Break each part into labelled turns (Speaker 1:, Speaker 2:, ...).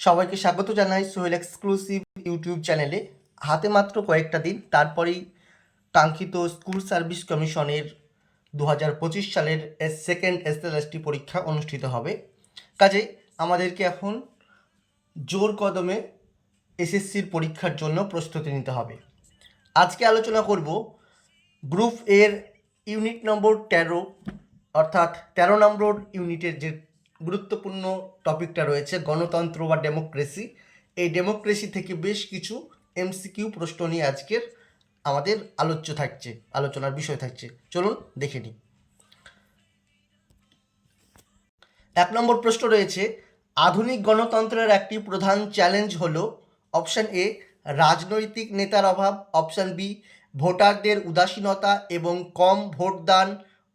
Speaker 1: সবাইকে স্বাগত জানাই সোহেল এক্সক্লুসিভ ইউটিউব চ্যানেলে। হাতে মাত্র কয়েকটা দিন, তারপরেই কাঙ্ক্ষিত স্কুল সার্ভিস কমিশনের দু হাজার পঁচিশ সালের সেকেন্ড এসএলএসটি পরীক্ষা অনুষ্ঠিত হবে। কাজে আমাদেরকে এখন জোর কদমে এসএসসির পরীক্ষার জন্য প্রস্তুতি নিতে হবে। আজকে আলোচনা করব গ্রুপ এর ইউনিট নম্বর তেরো, অর্থাৎ তেরো নম্বর ইউনিটের যে গুরুত্বপূর্ণ টপিকটা রয়েছে গণতন্ত্র বা ডেমোক্রেসি। এই ডেমোক্রেসি থেকে বেশ কিছু এমসিকিউ প্রশ্ন নিয়ে আজকের আমাদের আলোচ্য থাকছে, আলোচনার বিষয় থাকছে। চলুন দেখে নিই। এক নম্বর প্রশ্ন রয়েছে, আধুনিক গণতন্ত্রের একটি প্রধান চ্যালেঞ্জ হল অপশান এ রাজনৈতিক নেতার অভাব অপশন বি ভোটারদের উদাসীনতা এবং কম ভোটদান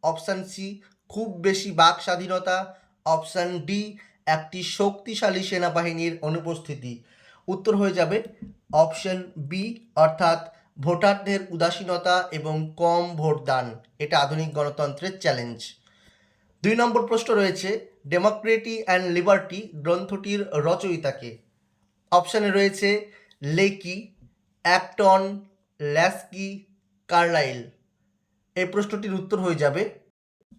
Speaker 1: অপশন সি খুব বেশি বাক স্বাধীনতা অপশন ডি, একটি শক্তিশালী সেনাবাহিনীর অনুপস্থিতি। উত্তর হয়ে যাবে অপশন বি, অর্থাৎ ভোটারদের উদাসীনতা এবং কম ভোটদান। এটা আধুনিক গণতন্ত্রের চ্যালেঞ্জ দুই নম্বর প্রশ্ন রয়েছে ডেমোক্রেটি অ্যান্ড লিবার্টি গ্রন্থটির রচয়িতাকে। অপশানে রয়েছে, লেকি, অ্যাক্টন, ল্যাস্কি, কার্লাইল। এই প্রশ্নটির উত্তর হয়ে যাবে।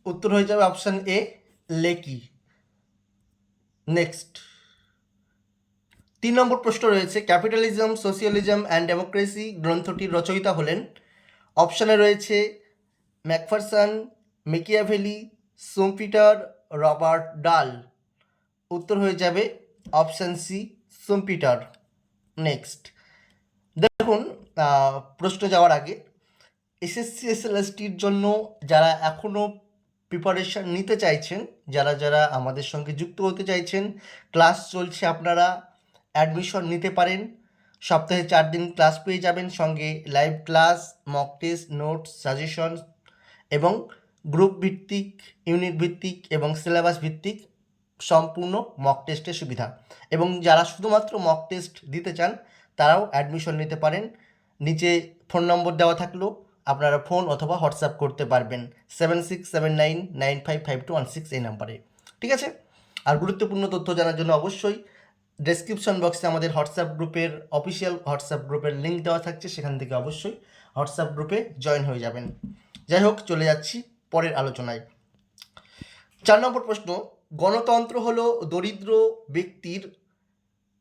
Speaker 1: উত্তর হয়ে যাবে অপশান এ, লেকি। নেক্সট তিন নম্বর প্রশ্ন রয়েছে ক্যাপিটালিজম সোশিয়ালিজম অ্যান্ড ডেমোক্রেসি গ্রন্থটির রচয়িতা হলেন। অপশানে রয়েছে, ম্যাকফারসন, মেকিয়াভেলি, সোমপিটার, রবার্ট ডাল। উত্তর হয়ে যাবে অপশান সি, সোমপিটার। নেক্সট দেখুন প্রশ্ন যাওয়ার আগে, এসএসসি, এসএলএসটির জন্য যারা এখনও প্রিপারেশান নিতে চাইছেন, যারা যারা আমাদের সঙ্গে যুক্ত হতে চাইছেন ক্লাস চলছে আপনারা অ্যাডমিশন নিতে পারেন। সপ্তাহে চার দিন ক্লাস পেয়ে যাবেন, সঙ্গে live class mock test notes suggestion এবং গ্রুপ ভিত্তিক ইউনিট ভিত্তিক এবং সিলেবাস ভিত্তিক সম্পূর্ণ মক টেস্টের সুবিধা। এবং যারা শুধুমাত্র মক টেস্ট দিতে চান, তারাও অ্যাডমিশন নিতে পারেন। নিচে ফোন নম্বর দেওয়া থাকলেও আপনারা ফোন অথবা হোয়াটসঅ্যাপ করতে পারবেন seven six seven nine nine five five two one six এই নাম্বারে। ঠিক আছে? আর গুরুত্বপূর্ণ তথ্য জানার জন্য অবশ্যই ডেসক্রিপশন বক্সে আমাদের হোয়াটসঅ্যাপ গ্রুপের অফিসিয়াল হোয়াটসঅ্যাপ গ্রুপের লিঙ্ক দেওয়া থাকছে, সেখান থেকে অবশ্যই হোয়াটসঅ্যাপ গ্রুপে জয়েন হয়ে যাবেন। যাই হোক, চলে যাচ্ছি পরের আলোচনায়। চার নম্বর প্রশ্ন, গণতন্ত্র হল দরিদ্র ব্যক্তির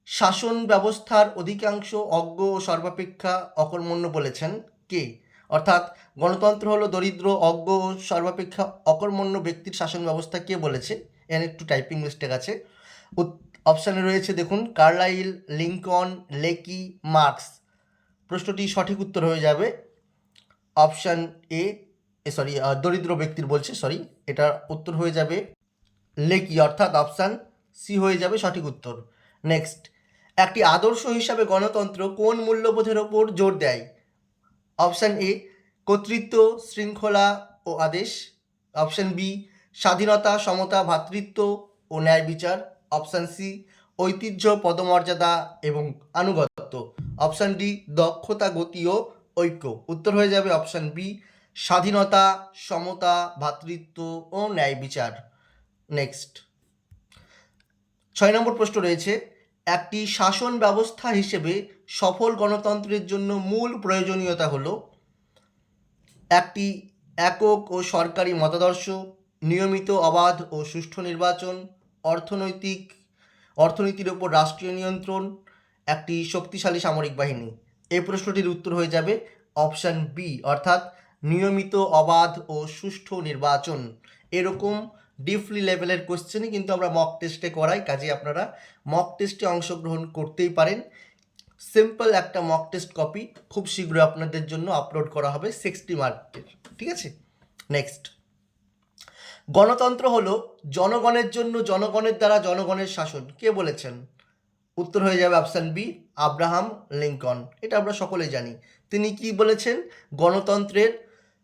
Speaker 1: শাসন ব্যবস্থার অধিকাংশ অজ্ঞ ও সর্বাপেক্ষা অকর্মণ্য বলেছেন কে? অর্থাৎ গণতন্ত্র হলো দরিদ্র, অজ্ঞ ও সর্বাপেক্ষা অকর্মণ্য ব্যক্তির শাসন ব্যবস্থা কে বলেছে? এখানে একটু টাইপিং মিস্টেক আছে। অপশানে রয়েছে দেখুন, কার্লাইল লিঙ্কন লেকি, মার্কস। প্রশ্নটি সঠিক উত্তর হয়ে যাবে। অপশান এ সরি দরিদ্র ব্যক্তির বলছে সরি এটার উত্তর হয়ে যাবে লেকি। অর্থাৎ অপশান সি হয়ে যাবে সঠিক উত্তর। নেক্সট একটি আদর্শ হিসাবে গণতন্ত্র কোন মূল্যবোধের ওপর জোর দেয়? অপশান এ কর্তৃত্ব, শৃঙ্খলা ও আদেশ। অপশান বি স্বাধীনতা, সমতা ভ্রাতৃত্ব ও ন্যায় বিচার। অপশান সি ঐতিহ্য, পদমর্যাদা এবং আনুগত্য। অপশান ডি দক্ষতা, গতি ও ঐক্য। উত্তর হয়ে যাবে অপশান বি স্বাধীনতা, সমতা ভ্রাতৃত্ব ও ন্যায় বিচার। নেক্সট ছয় নম্বর প্রশ্ন রয়েছে, একটি শাসন ব্যবস্থা হিসেবে সফল গণতন্ত্রের জন্য মূল প্রয়োজনীয়তা হল একটি একক ও সরকারি মতাদর্শ, নিয়মিত অবাধ ও সুষ্ঠু নির্বাচন, অর্থনৈতিক, অর্থনীতির ওপর রাষ্ট্রীয় নিয়ন্ত্রণ, একটি শক্তিশালী সামরিক বাহিনী। এই প্রশ্নটির উত্তর হয়ে যাবে অপশান বি অর্থাৎ নিয়মিত অবাধ ও সুষ্ঠু নির্বাচন। এরকম ডিপলি লেভেলের কোশ্চেনই কিন্তু আমরা মক টেস্টে করাই কাজে আপনারা মক টেস্টে অংশগ্রহণ করতেই পারেন। সিম্পল একটা মক টেস্ট কপি খুব শীঘ্রই আপনাদের জন্য আপলোড করা হবে সিক্সটি মার্কের ঠিক আছে? নেক্সট গণতন্ত্র হলো জনগণের জন্য জনগণের দ্বারা জনগণের শাসন। কে বলেছেন? উত্তর হয়ে যাবে অপশান বি আব্রাহাম লিঙ্কন। এটা আমরা সকলেই জানি। তিনি কি বলেছেন? গণতন্ত্রের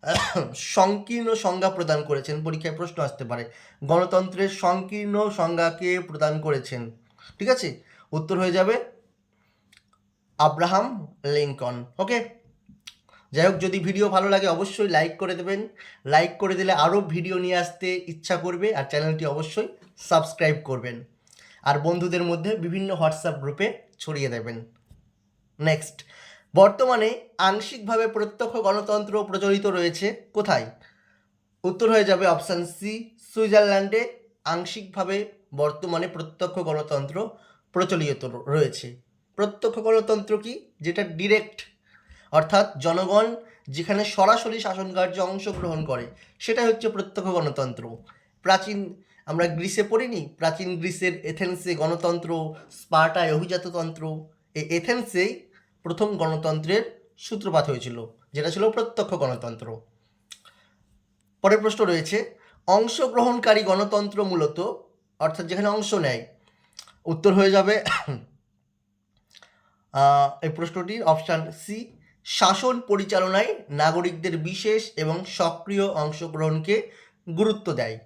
Speaker 1: সংকীর্ণ সংজ্ঞা প্রদান করেছেন। পরীক্ষায় প্রশ্ন আসতে পারে। গণতন্ত্রের সংকীর্ণ সংজ্ঞাকে প্রদান করেছেন। ঠিক আছে? উত্তর হয়ে যাবে আব্রাহাম লিঙ্কন ওকে যাই হোক যদি ভিডিও ভালো লাগে, অবশ্যই লাইক করে দেবেন। লাইক করে দিলে আরও ভিডিও নিয়ে আসতে ইচ্ছা করবে, আর চ্যানেলটি অবশ্যই সাবস্ক্রাইব করবেন। আর বন্ধুদের মধ্যে বিভিন্ন হোয়াটসঅ্যাপ গ্রুপে ছড়িয়ে দেবেন। নেক্সট বর্তমানে আংশিকভাবে প্রত্যক্ষ গণতন্ত্র প্রচলিত রয়েছে, কোথায়? উত্তর হয়ে যাবে অপশান সি সুইজারল্যান্ডে আংশিকভাবে বর্তমানে প্রত্যক্ষ গণতন্ত্র প্রচলিত রয়েছে। প্রত্যক্ষ গণতন্ত্র কি? যেটা ডিরেক্ট অর্থাৎ জনগণ যেখানে সরাসরি শাসন কার্যে অংশগ্রহণ করে সেটা হচ্ছে প্রত্যক্ষ গণতন্ত্র প্রাচীন, আমরা গ্রিসে পড়িনি? প্রাচীন গ্রিসের এথেন্সে গণতন্ত্র, স্পার্টায় অভিজাততন্ত্র, এই এথেন্সেই প্রথম গণতন্ত্রের সূত্রপাত হয়েছিল, যেটা ছিল প্রত্যক্ষ গণতন্ত্র পরের প্রশ্ন রয়েছে, অংশগ্রহণকারী গণতন্ত্র মূলত, অর্থাৎ যেখানে অংশ নেয়, উত্তর হয়ে যাবে এই প্রশ্নটির অপশান সি শাসন পরিচালনায় নাগরিকদের বিশেষ এবং সক্রিয় অংশগ্রহণকে গুরুত্ব দেয়।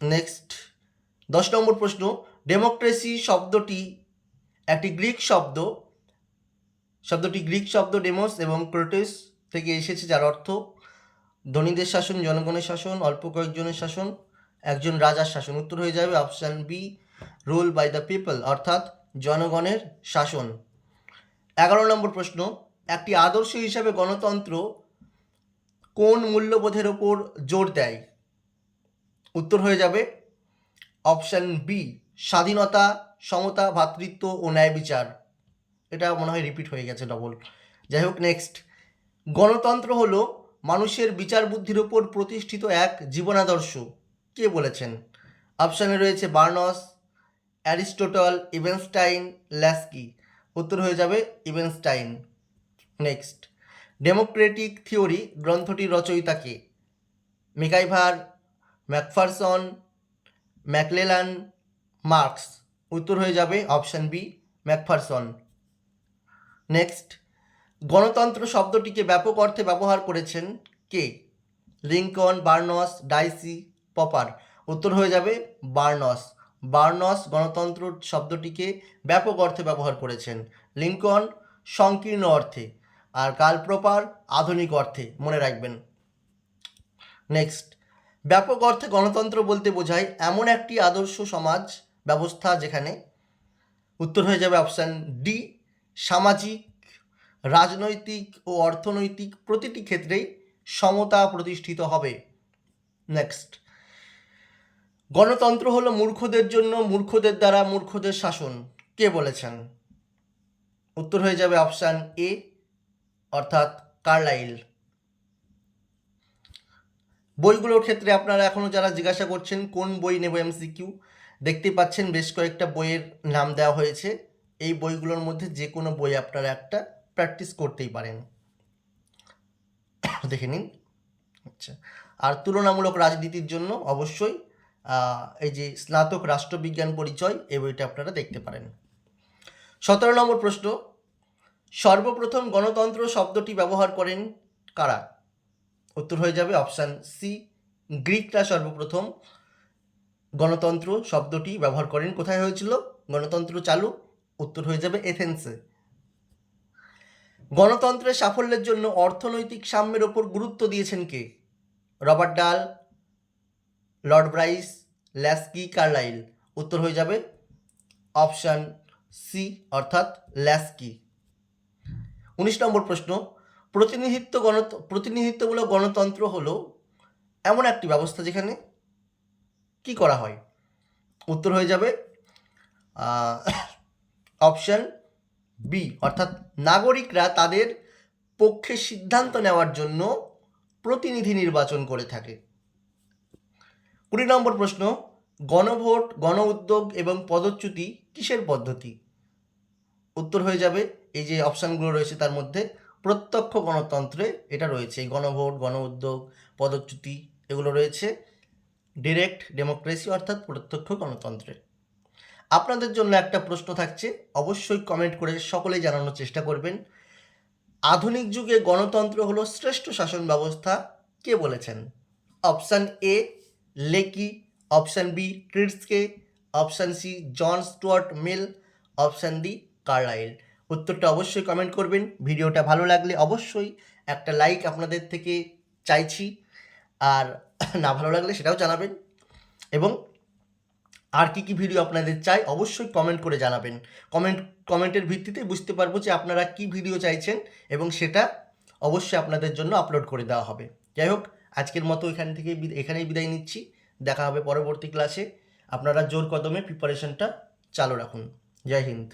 Speaker 1: নেক্সট দশ নম্বর প্রশ্ন ডেমোক্রেসি শব্দটি একটি গ্রিক শব্দ। শব্দটি গ্রিক শব্দ ডেমোস এবং ক্রোটেস থেকে এসেছে, যার অর্থ ধনীদের শাসন, জনগণের শাসন, অল্প কয়েকজনের শাসন, একজন রাজার শাসন। উত্তর হয়ে যাবে option B rule by the people অর্থাৎ জনগণের শাসন। এগারো নম্বর প্রশ্ন, একটি আদর্শ হিসাবে গণতন্ত্র কোন মূল্যবোধের ওপর জোর দেয়? উত্তর হয়ে যাবে অপশান বি স্বাধীনতা, সমতা ভ্রাতৃত্ব ও ন্যায় বিচার। এটা মনে হয় রিপিট হয়ে গেছে ডবল যাই হোক নেক্সট গণতন্ত্র হলো মানুষের বিচার বুদ্ধির ওপর প্রতিষ্ঠিত এক জীবনাদর্শ। কে বলেছেন? অপশানে রয়েছে বার্নস অ্যারিস্টোটল ইভেনস্টাইন ল্যাস্কি। উত্তর হয়ে যাবে ইভেনস্টাইন নেক্সট। ডেমোক্রেটিক থিওরি গ্রন্থটির রচয়িতা কে মেকাইভার, ম্যাকফারসন, ম্যাকলেলান, মার্কস। উত্তর হয়ে যাবে অপশান বি, ম্যাকফারসন। নেক্সট। গণতন্ত্র শব্দটিকে ব্যাপক অর্থে ব্যবহার করেছেন কে? Lincoln Burns, Dicey, Popper. উত্তর হয়ে যাবে বার্নস। বার্নস গণতন্ত্র শব্দটিকে ব্যাপক অর্থে ব্যবহার করেছেন। লিঙ্কন সংকীর্ণ অর্থে আর কালপ্রপার আধুনিক অর্থে মনে রাখবেন। নেক্সট, ব্যাপক অর্থে গণতন্ত্র বলতে বোঝায় এমন একটি আদর্শ সমাজ ব্যবস্থা যেখানে উত্তর হয়ে যাবে অপশান ডি, সামাজিক, রাজনৈতিক ও অর্থনৈতিক প্রতিটি ক্ষেত্রেই সমতা প্রতিষ্ঠিত হবে। নেক্সট গণতন্ত্র হলো মূর্খদের জন্য, মূর্খদের দ্বারা মূর্খদের শাসন। কে বলেছেন? উত্তর হয়ে যাবে অপশান এ, অর্থাৎ কার্লাইল। বইগুলোর ক্ষেত্রে আপনারা এখনও যারা জিজ্ঞাসা করছেন, কোন বই নেব এমসিকিউ দেখতে পাচ্ছেন বেশ কয়েকটা বইয়ের নাম দেওয়া হয়েছে। এই বইগুলোর মধ্যে যে কোনো বই আপনারা একটা প্র্যাকটিস করতেই পারেন। দেখে নিন। আচ্ছা। আর তুলনামূলক রাজনীতির জন্য অবশ্যই এই যে স্নাতক রাষ্ট্রবিজ্ঞান পরিচয়, এই বইটা আপনারা দেখতে পারেন। সতেরো নম্বর প্রশ্ন, সর্বপ্রথম গণতন্ত্র শব্দটি ব্যবহার করেন কারা? উত্তর হয়ে যাবে অপশান সি, গ্রিকরা সর্বপ্রথম গণতন্ত্র শব্দটি ব্যবহার করেন। কোথায় হয়েছিল? গণতন্ত্র চালু, উত্তর হয়ে যাবে এথেন্সে। গণতন্ত্রের সাফল্যের জন্য অর্থনৈতিক সাম্যের ওপর গুরুত্ব দিয়েছেন কে? Robert Dahl, Lord Bryce Laski Carlyle. উত্তর হয়ে যাবে অপশান সি, অর্থাৎ ল্যাস্কি। উনিশ নম্বর প্রশ্ন, প্রতিনিধিত্ব গণ প্রতিনিধিত্বমূলক গণতন্ত্র হলো এমন একটি ব্যবস্থা যেখানে কি করা হয়? উত্তর হয়ে যাবে অপশন বি, অর্থাৎ নাগরিকরা তাদের পক্ষে সিদ্ধান্ত নেওয়ার জন্য প্রতিনিধি নির্বাচন করে থাকে। কুড়ি নম্বর প্রশ্ন, গণভোট গণ উদ্যোগ এবং পদচ্যুতি কিসের পদ্ধতি? উত্তর হয়ে যাবে, এই যে অপশানগুলো রয়েছে তার মধ্যে, প্রত্যক্ষ গণতন্ত্রে এটা রয়েছে গণভোট গণ উদ্যোগ পদচ্যুতি এগুলো রয়েছে ডিরেক্ট ডেমোক্রেসি অর্থাৎ প্রত্যক্ষ গণতন্ত্রে। আপনাদের জন্য একটা প্রশ্ন থাকছে, অবশ্যই কমেন্ট করে সকলেই জানানোর চেষ্টা করবেন। আধুনিক যুগে গণতন্ত্র হলো শ্রেষ্ঠ শাসন ব্যবস্থা, কে বলেছেন? Option A Lecky option B Treitschke option C John Stuart Mill option D Carlyle উত্তরটা অবশ্যই কমেন্ট করবেন। ভিডিওটা ভালো লাগলে অবশ্যই একটা লাইক আপনাদের থেকে চাইছি। আর না ভালো লাগলে সেটাও জানাবেন। এবং আর কি কি ভিডিও আপনাদের চাই অবশ্যই কমেন্ট করে জানাবেন। কমেন্ট কমেন্টের ভিত্তিতে বুঝতে পারব যে আপনারা কি ভিডিও চাইছেন এবং সেটা অবশ্যই আপনাদের জন্য আপলোড করে দেওয়া হবে। যাই হোক আজকের মতো এখান থেকে এখানেই বিদায় নিচ্ছি। দেখা হবে পরবর্তী ক্লাসে আপনারা জোর কদমে প্রিপারেশনটা চালু রাখুন। জয় হিন্দ।